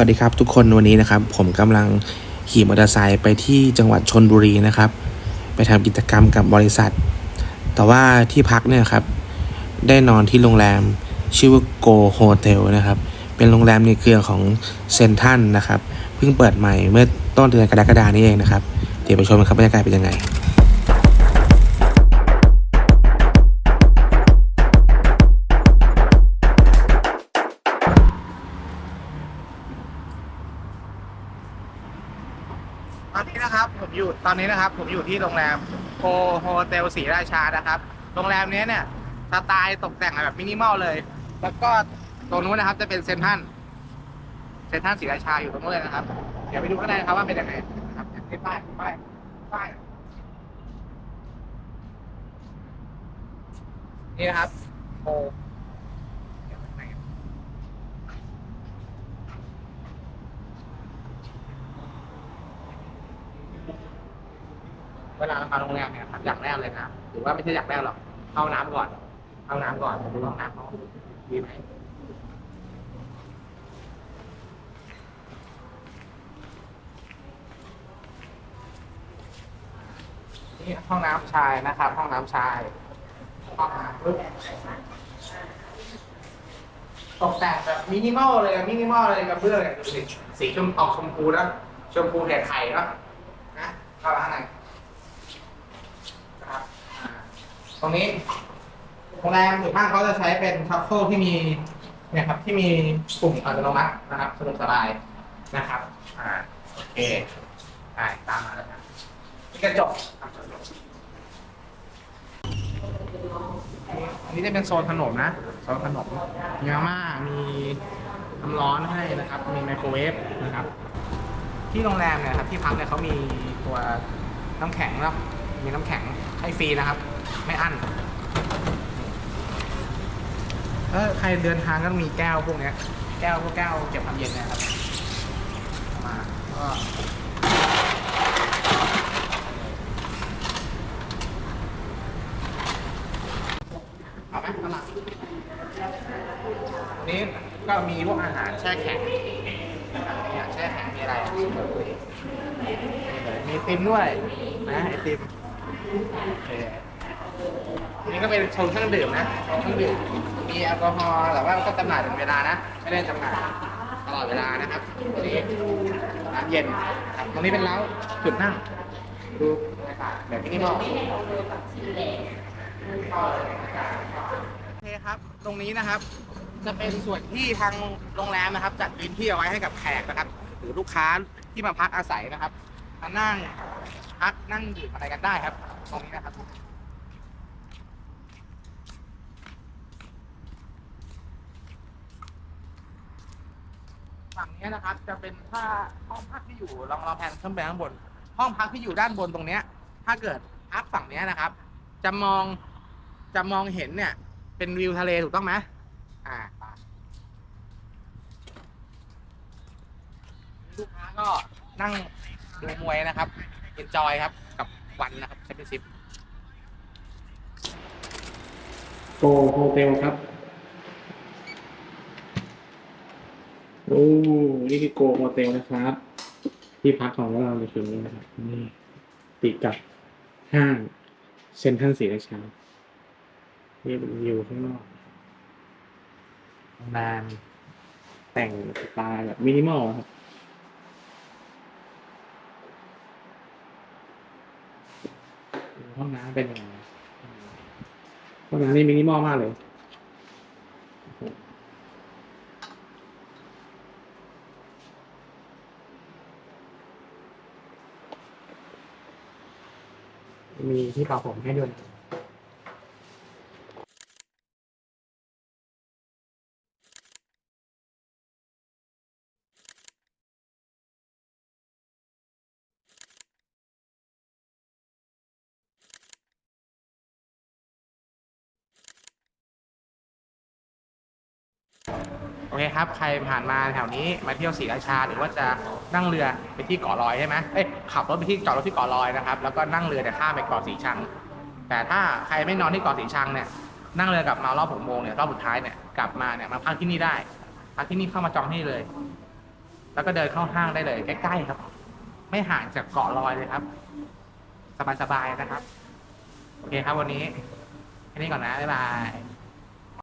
วัสดีครับทุกคนวันนี้นะครับ ผมกำลังขี่มอเตอร์ไซค์ไปที่จังหวัดชนบุรีนะครับ ไปทำกิจกรรมกับบริษัท แต่ว่าที่พักเนี่ยครับ ได้นอนที่โรงแรมชื่อว่าโกโฮเทลนะครับ เป็นโรงแรมในเครือของเซนทันนะครับ เพิ่งเปิดใหม่เมื่อต้นเดือนกรกฎานี้เองนะครับ เดี๋ยวไปชมกันครับบรรยากาศเป็นยังไง ตอนนี้นะครับผมอยู่ตอนนี้นะครับ ผมอยู่ที่โรงแรมโคโฮเทลศรีราชานะครับ โรงแรมนี้เนี่ยสไตล์ตกแต่งแบบมินิมอลเลย แล้วก็ตรงนู้นนะครับจะเป็นเซนทันเซนทันศรีราชาอยู่ตรงนู้นเลยนะครับ เดี๋ยวไปดูข้างในนะครับว่าเป็นยังไงนะครับนี่ป้ายป้ายป้ายนี่นะครับโคเดี๋ยวข้างใน เวลาเรามาโรงแรมเนี่ยครับอย่างแรกเลยนะหรือว่าไม่ใช่อย่างแรกหรอกเข้าน้ำก่อนเข้าน้ำก่อนดูห้องน้ำเขาดีไหมนี่ห้องน้ำชายนะครับ ห้องน้ำชายห้องน้ำปึ๊บตกแต่งแบบมินิมอลเลยมินิมอลเลยกระเบื้องเนี่ยดูสิสีชมออกชมพูนะชมพูแถบไข่เนาะนะเข้ามาข้างใน นะครับอ่า ตรงนี้โรงแรมหรือบ้านเขาจะใช้เป็นชักโครกที่มีเนี่ยครับที่มีปุ่มอัตโนมัตินะครับสะดวกสบายนะครับอ่าโอเคได้ตามมาแล้วครับนี่กระจกครับอันนี้จะเป็นโซนขนมนะโซนขนมมีมาม่ามีน้ำร้อนให้นะครับ มีไมโครเวฟนะครับ ที่โรงแรมเนี่ยครับที่พักเนี่ยเขามีตัวน้ำแข็งแล้วมีน้ำแข็งให้ฟรีนะครับ ไม่อั้นเออใครเดินทางก็ต้องมีแก้วพวกเนี้ย แก้วพวกแก้วเก็บความเย็นนะครับ มาก็เอาไหมเอาละอันนี้ก็มีพวกอาหารแช่แข็งอาหารแช่แข็งมีอะไรมีติมด้วยนะไอติมโอเค นนี้ก็เป็นโซนเครื่องดื่มนะเครื่องดื่ม มีแอลกอฮอล์แต่ว่าก็จำหน่ายเป็นเวลานะ ไม่ได้จำหน่ายตลอดเวลานะครับอันนี้น้ำเย็นนะครับตรงนี้เป็นเล้าจุดนั่ง ดูแบบมินิมอลโอเคครับ ตรงนี้นะครับ จะเป็นส่วนที่ทางโรงแรมนะครับ จัดพื้นที่เอาไว้ให้กับแขกนะครับ หรือลูกค้าที่มาพักอาศัยนะครับ มานั่งพักนั่งดื่มอะไรกันได้ครับ ตรงนี้นะครับ ฝั่งนี้นะครับ จะเป็นถ้าห้องพักที่อยู่ลองลองแผนขึ้นไปข้างบน ห้องพักที่อยู่ด้านบนตรงเนี้ย ถ้าเกิดพักฝั่งเนี้ยนะครับ จะมองจะมองเห็นเนี่ย เป็นวิวทะเลถูกต้องไหมอ่าลูกค้าก็นั่งดูมวยนะครับเอ็นจอยครับกับวันนะครับแชมเปี้ยนชิพ โกโฮเทลครับ โอ้นี่คือโกโฮเทลนะครับ ที่พักของเราในคืนนี้นะครับ นี่ติดกับห้างเซ็นทรัลศรีราชานี่เป็นวิวข้างนอกโรงแรมแต่งสไตล์แบบมินิมอลครับห้องน้ำเป็นยังไงห้องน้ำนี่มินิมอลมากเลย มีที่เป่าผมให้ด้วย โอเคครับ ใครผ่านมาแถวนี้มาเที่ยวศรีราชาหรือว่าจะนั่งเรือไปที่เกาะลอยใช่ไหมเอ้ยขับรถไปที่จอดรถที่เกาะลอยนะครับ แล้วก็นั่งเรือเนี่ยข้ามไปเกาะสีชัง แต่ถ้าใครไม่นอนที่เกาะสีชังเนี่ย นั่งเรือกลับมารอบหกโมงเนี่ยรอบสุดท้ายเนี่ยกลับมาเนี่ยมาพักที่นี่ได้พักที่นี่เข้ามาจองที่เลย แล้วแล้วก็เดินเข้าห้างได้เลยใกล้ๆครับ ไม่ห่างจากเกาะลอยเลยครับ สบายๆนะครับ โอเคครับวันนี้แค่นี้ก่อนนะบ๊ายบาย